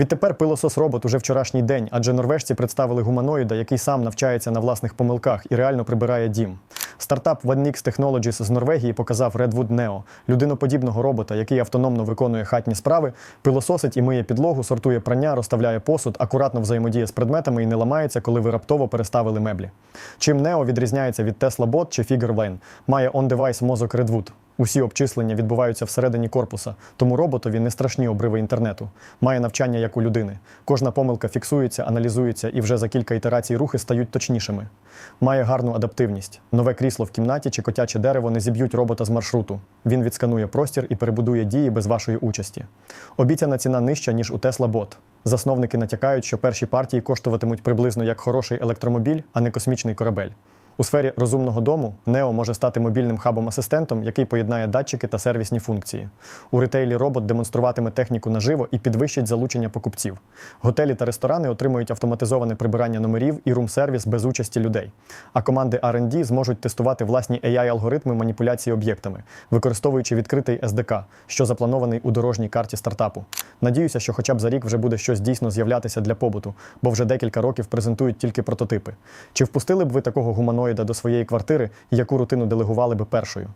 Відтепер пилосос робот уже вчорашній день, адже норвежці представили гуманоїда, який сам навчається на власних помилках і реально прибирає дім. Стартап OneNix Technologies з Норвегії показав Redwood Neo – людиноподібного робота, який автономно виконує хатні справи, пилососить і миє підлогу, сортує прання, розставляє посуд, акуратно взаємодіє з предметами і не ламається, коли ви раптово переставили меблі. Чим Neo відрізняється від Tesla Bot чи FigureLane? Має on-device мозок Redwood. Усі обчислення відбуваються всередині корпуса, тому роботові не страшні обриви інтернету. Має навчання як у людини. Кожна помилка фіксується, аналізується і вже за кілька ітерацій рухи стають точнішими. Має гарну адаптивність. Нове крісло в кімнаті чи котяче дерево не зіб'ють робота з маршруту. Він відсканує простір і перебудує дії без вашої участі. Обіцяна ціна нижча, ніж у Tesla Bot. Засновники натякають, що перші партії коштуватимуть приблизно як хороший електромобіль, а не космічний корабель. У сфері розумного дому Neo може стати мобільним хабом-асистентом, який поєднає датчики та сервісні функції. У ретейлі робот демонструватиме техніку наживо і підвищить залучення покупців. Готелі та ресторани отримують автоматизоване прибирання номерів і рум-сервіс без участі людей. А команди R&D зможуть тестувати власні AI-алгоритми маніпуляції об'єктами, використовуючи відкритий SDK, що запланований у дорожній карті стартапу. Надіюся, що хоча б за рік вже буде щось дійсно з'являтися для побуту, бо вже декілька років презентують тільки прототипи. Чи впустили б ви такого гуманоїда до своєї квартири і яку рутину делегували би першою?